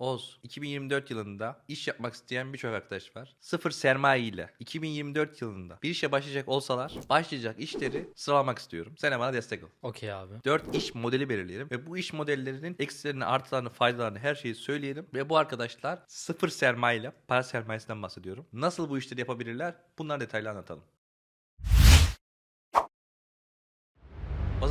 Oz 2024 yılında iş yapmak isteyen birçok arkadaş var. Sıfır sermaye ile 2024 yılında bir işe başlayacak olsalar başlayacak işleri sıralamak istiyorum. Sen de bana destek ol. Okey abi. 4 iş modeli belirleyelim ve bu iş modellerinin eksilerini, artılarını, faydalarını her şeyi söyleyelim ve bu arkadaşlar sıfır sermaye ile para sermayesinden bahsediyorum. Nasıl bu işleri yapabilirler? Bunları detaylı anlatalım.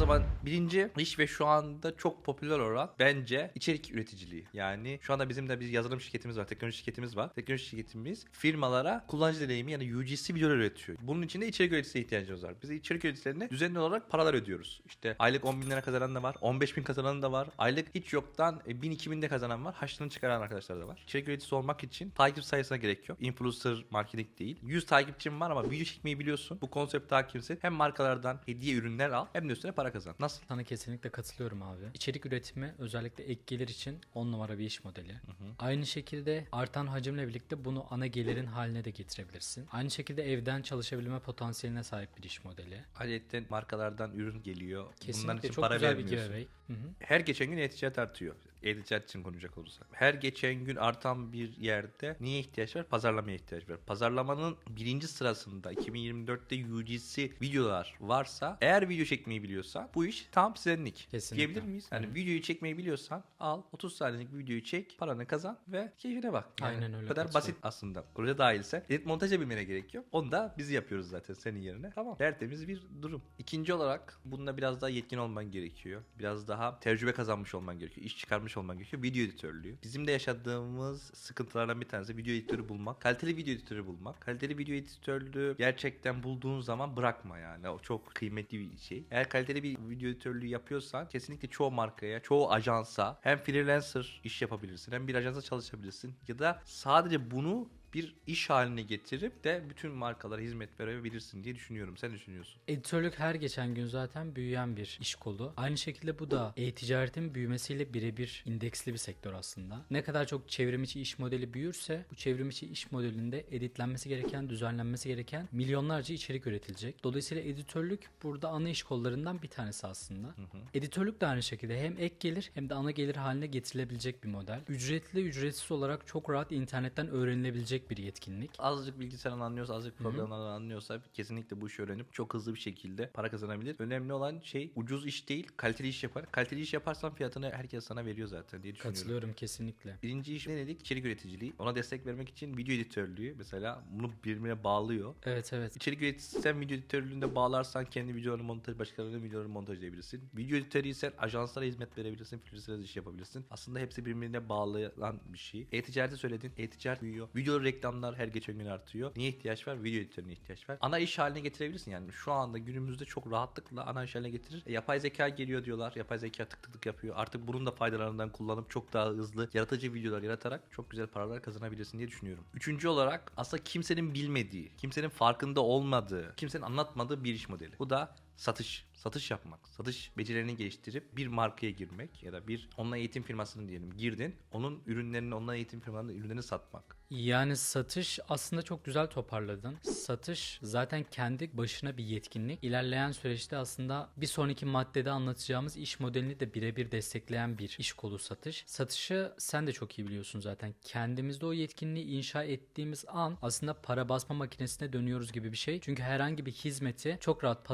Zaman birinci iş ve şu anda çok popüler olan bence içerik üreticiliği. Yani şu anda bizim de bir yazılım şirketimiz var, teknoloji şirketimiz var. Teknoloji şirketimiz firmalara kullanıcı deneyimi yani UGC videolar üretiyor. Bunun için de içerik üreticisine ihtiyacımız var. Biz içerik üreticilerine düzenli olarak paralar ödüyoruz. İşte aylık 10 bin lira kazanan da var, 15 bin kazanan da var. Aylık hiç yoktan e, 1000 2000 de kazanan var. Haçlığını çıkaran arkadaşlar da var. İçerik üreticisi olmak için takip sayısına gerek yok. Influencer marketing değil. 100 takipçim var ama video çekmeyi biliyorsun. Bu konsept takipsin. Hem markalardan hediye ürünler al hem de üstüne para kazan. Nasıl? Sana kesinlikle katılıyorum abi. İçerik üretimi özellikle ek gelir için 10 numara bir iş modeli. Aynı şekilde artan hacimle birlikte bunu ana gelirin haline de getirebilirsin. Aynı şekilde evden çalışabilme potansiyeline sahip bir iş modeli. Ayrıca markalardan ürün geliyor. Bunların Kesinlikle için çok para güzel bir vermiyorsun. giveaway. Hı hı. Her geçen gün e-ticaret artıyor. E-ticaret için konuşacak olursak. Her geçen gün artan bir yerde niye ihtiyaç var? Pazarlamaya ihtiyaç var. Pazarlamanın birinci sırasında 2024'te UGC videolar varsa eğer video çekmeyi biliyorsan bu iş tam senlik. Kesinlikle. Diyebilir miyiz? Yani videoyu çekmeyi biliyorsan al 30 saniyelik bir videoyu çek, paranı kazan ve keyfine bak. Yani Aynen öyle, Bu kadar basit aslında. Proje dahilse edit montaja bilmene gerek yok. Onu da biz yapıyoruz zaten senin yerine. Tamam. Tertemiz bir durum. İkinci olarak bununla biraz daha yetkin olman gerekiyor. Biraz daha tecrübe kazanmış olman gerekiyor. İş çıkarmış olman gerekiyor. Video editörlüğü. Bizim de yaşadığımız sıkıntılardan bir tanesi video editörü bulmak. Kaliteli video editörü bulmak. Kaliteli video editörlüğü gerçekten bulduğun zaman bırakma yani. O çok kıymetli bir şey. Eğer kaliteli bir video editörlüğü yapıyorsan kesinlikle çoğu markaya, çoğu ajansa hem freelancer iş yapabilirsin hem bir ajansa çalışabilirsin ya da sadece bunu bir iş haline getirip de bütün markalara hizmet verebilirsin diye düşünüyorum. Sen düşünüyorsun. Editörlük her geçen gün zaten büyüyen bir iş kolu. Aynı şekilde bu da e-ticaretin büyümesiyle birebir indeksli bir sektör aslında. Ne kadar çok çevrim içi iş modeli büyürse bu çevrim içi iş modelinde editlenmesi gereken, düzenlenmesi gereken milyonlarca içerik üretilecek. Dolayısıyla editörlük burada ana iş kollarından bir tanesi aslında. Editörlük de aynı şekilde hem ek gelir hem de ana gelir haline getirilebilecek bir model. Ücretli ücretsiz olarak çok rahat internetten öğrenilebilecek bir yetkinlik. Azıcık bilgisayardan anlıyorsa, azıcık programlardan anlıyorsa kesinlikle bu işi öğrenip çok hızlı bir şekilde para kazanabilir. Önemli olan şey ucuz iş değil, kaliteli iş yapar. Kaliteli iş yaparsan fiyatını herkes sana veriyor zaten diye düşünüyorum. Katılıyorum kesinlikle. Birinci iş ne dedik? İçerik üreticiliği. Ona destek vermek için video editörlüğü mesela bunu birbirine bağlıyor. Evet evet. İçerik üreticisi sen video editörlüğünde bağlarsan kendi videolarını montaj, başkalarının videolarını montajlayabilirsin. Video editörüysen ajanslara hizmet verebilirsin, freelancer iş yapabilirsin. Aslında hepsi birbirine bağlayan bir şey. E-ticareti söyledin. E-ticaret büyüyor. Video reklamlar her geçen gün artıyor. Niye ihtiyaç var? Video editörüne ihtiyaç var. Ana iş haline getirebilirsin yani. Şu anda günümüzde çok rahatlıkla ana iş haline getirir. E, yapay zeka geliyor diyorlar. Yapay zeka tık tık tık yapıyor. Artık bunun da faydalarından kullanıp çok daha hızlı yaratıcı videolar yaratarak çok güzel paralar kazanabilirsin diye düşünüyorum. Üçüncü olarak aslında kimsenin bilmediği, kimsenin farkında olmadığı, kimsenin anlatmadığı bir iş modeli. Bu da satış. Satış yapmak. Satış becerilerini geliştirip bir markaya girmek ya da bir online eğitim firmasının diyelim girdin. Onun ürünlerini online eğitim firmalarının ürünlerini satmak. Yani satış aslında çok güzel toparladın. Satış zaten kendi başına bir yetkinlik. İlerleyen süreçte aslında bir sonraki maddede anlatacağımız iş modelini de birebir destekleyen bir iş kolu satış. Satışı sen de çok iyi biliyorsun zaten. Kendimizde o yetkinliği inşa ettiğimiz an aslında para basma makinesine dönüyoruz gibi bir şey. Çünkü herhangi bir hizmeti çok rahat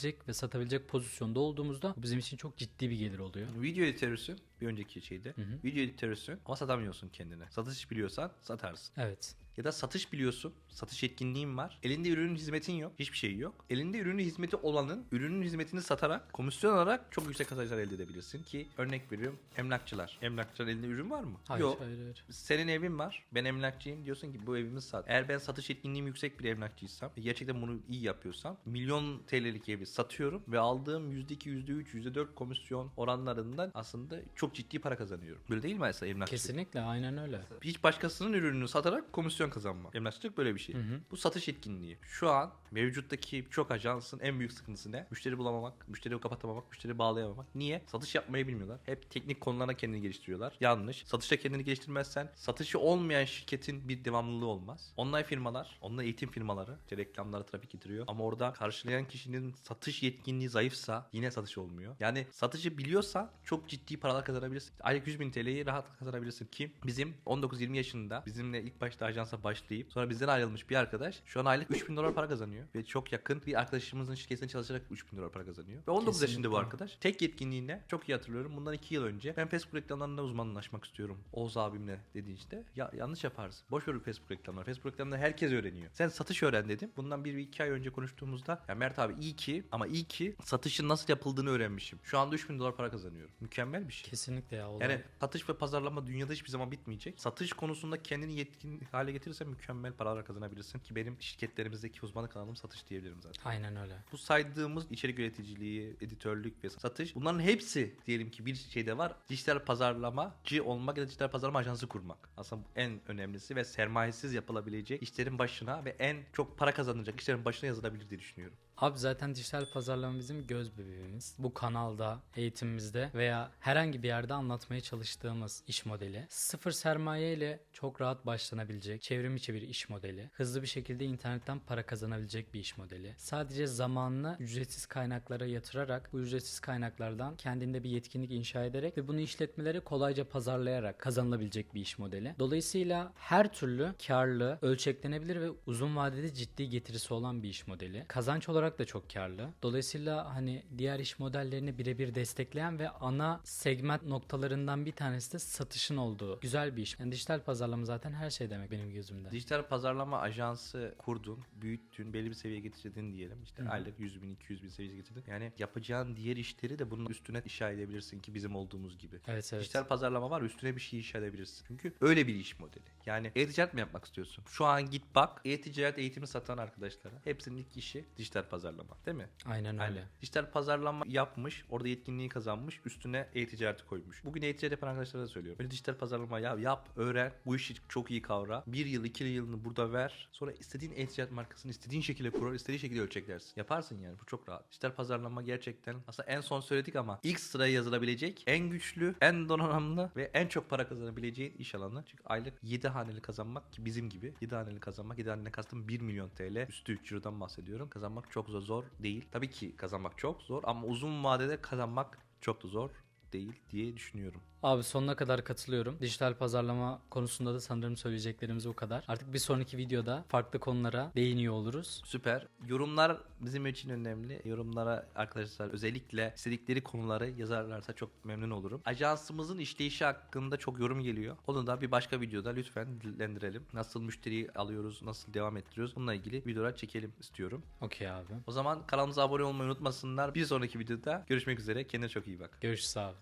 pazarlayabilecek ve satabilecek pozisyonda olduğumuzda bu bizim için çok ciddi bir gelir oluyor. Video editörüsün bir önceki şeyde. Video editörüsün ama satamıyorsun kendine. Satış biliyorsan satarsın. Evet. Ya da satış biliyorsun. Satış yetkinliğin var. Elinde ürünün hizmetin yok. Hiçbir şey yok. Elinde ürünün hizmeti olanın ürünün hizmetini satarak komisyon alarak çok yüksek kazançlar elde edebilirsin. Ki örnek veriyorum emlakçılar. Emlakçılar elinde ürün var mı? Hayır, yok. hayır, hayır. Senin evin var. Ben emlakçıyım. Diyorsun ki bu evimi sat. Eğer ben satış yetkinliğim yüksek bir emlakçıysam gerçekten bunu iyi yapıyorsam milyon TL'lik evi satıyorum ve aldığım %2, %3, %4 komisyon oranlarından aslında çok ciddi para kazanıyorum. Böyle değil mi aslında emlakçılık? Kesinlikle aynen öyle. Hiç başkasının ürününü satarak komisyon komisyon kazanma. Emlakçılık böyle bir şey. Bu satış etkinliği. Şu an mevcuttaki birçok ajansın en büyük sıkıntısı ne? Müşteri bulamamak, müşteri kapatamamak, müşteri bağlayamamak. Niye? Satış yapmayı bilmiyorlar. Hep teknik konularına kendini geliştiriyorlar. Yanlış. Satışta kendini geliştirmezsen satışı olmayan şirketin bir devamlılığı olmaz. Online firmalar, online eğitim firmaları işte reklamlara trafik getiriyor. Ama orada karşılayan kişinin satış yetkinliği zayıfsa yine satış olmuyor. Yani satışı biliyorsan çok ciddi paralar kazanabilirsin. Aylık 100 bin TL'yi rahat kazanabilirsin ki bizim 19-20 yaşında bizimle ilk başta ajansa başlayıp sonra bizden ayrılmış bir arkadaş şu an aylık 3000 dolar para kazanıyor. Ve çok yakın bir arkadaşımızın şirketinde çalışarak 3000 dolar para kazanıyor. Ve 19 yaşında bu arkadaş. Tek yetkinliğine çok iyi hatırlıyorum. Bundan 2 yıl önce ben Facebook reklamlarında uzmanlaşmak istiyorum. Oğuz abimle dedi işte. Ya yanlış yaparsın. Boş ver Facebook reklamları. Facebook reklamları herkes öğreniyor. Sen satış öğren dedim. Bundan bir, bir iki ay önce konuştuğumuzda ya Mert abi iyi ki ama iyi ki satışın nasıl yapıldığını öğrenmişim. Şu anda 3000 dolar para kazanıyorum. Mükemmel bir şey. Kesinlikle ya. olay. Yani satış ve pazarlama dünyada hiçbir zaman bitmeyecek. Satış konusunda kendini yetkin hale getirirsen mükemmel paralar kazanabilirsin. Ki benim şirketlerimizdeki uzmanlık alanım satış diyebilirim zaten. Aynen öyle. Bu saydığımız içerik üreticiliği, editörlük ve satış bunların hepsi diyelim ki bir şeyde var. Dijital pazarlamacı olmak ya da dijital pazarlama ajansı kurmak. Aslında bu en önemlisi ve sermayesiz yapılabilecek işlerin başına ve en çok para kazanacak işlerin başına yazılabilir diye düşünüyorum. Abi zaten dijital pazarlama bizim göz bebeğimiz. Bu kanalda, eğitimimizde veya herhangi bir yerde anlatmaya çalıştığımız iş modeli. Sıfır sermaye ile çok rahat başlanabilecek, çevrim içi bir iş modeli. Hızlı bir şekilde internetten para kazanabilecek bir iş modeli. Sadece zamanını ücretsiz kaynaklara yatırarak, bu ücretsiz kaynaklardan kendinde bir yetkinlik inşa ederek ve bunu işletmeleri kolayca pazarlayarak kazanılabilecek bir iş modeli. Dolayısıyla her türlü karlı, ölçeklenebilir ve uzun vadede ciddi getirisi olan bir iş modeli. Kazanç olarak da çok karlı. Dolayısıyla hani diğer iş modellerini birebir destekleyen ve ana segment noktalarından bir tanesi de satışın olduğu güzel bir iş. Yani dijital pazarlama zaten her şey demek benim gözümde. Dijital pazarlama ajansı kurdun, büyüttün, belli bir seviyeye getirdin diyelim. İşte aylık 100 bin, 200 bin seviyeye getirdin. Yani yapacağın diğer işleri de bunun üstüne inşa edebilirsin ki bizim olduğumuz gibi. Evet evet. Dijital pazarlama var üstüne bir şey inşa edebilirsin. Çünkü öyle bir iş modeli. Yani e-ticaret mi yapmak istiyorsun? Şu an git bak e-ticaret eğitimi satan arkadaşlara. Hepsinin ilk işi dijital pazarlama. Değil mi? Aynen öyle. Aynen. Dijital pazarlama yapmış, orada yetkinliği kazanmış, üstüne e-ticareti koymuş. Bugün e-ticaret yapan arkadaşlara da söylüyorum. Böyle dijital pazarlama ya yap, öğren, bu işi çok iyi kavra. Bir yıl, iki yılını burada ver. Sonra istediğin e-ticaret markasını istediğin şekilde kurar, istediğin şekilde ölçeklersin. Yaparsın yani bu çok rahat. Dijital pazarlama gerçekten aslında en son söyledik ama ilk sıraya yazılabilecek en güçlü, en donanımlı ve en çok para kazanabileceğin iş alanı. Çünkü aylık 7 haneli kazanmak ki bizim gibi 7 haneli kazanmak, 7 haneli kastım 1 milyon TL üstü 3 eurodan bahsediyorum. Kazanmak çok da zor değil. Tabii ki kazanmak çok zor ama uzun vadede kazanmak çok da zor değil diye düşünüyorum. Abi sonuna kadar katılıyorum. Dijital pazarlama konusunda da sanırım söyleyeceklerimiz bu kadar. Artık bir sonraki videoda farklı konulara değiniyor oluruz. Süper. Yorumlar bizim için önemli. Yorumlara arkadaşlar özellikle istedikleri konuları yazarlarsa çok memnun olurum. Ajansımızın işleyişi hakkında çok yorum geliyor. Onu da bir başka videoda lütfen dillendirelim. Nasıl müşteri alıyoruz, nasıl devam ettiriyoruz bununla ilgili videolar çekelim istiyorum. Okey abi. O zaman kanalımıza abone olmayı unutmasınlar. Bir sonraki videoda görüşmek üzere. Kendine çok iyi bak. Görüşürüz abi.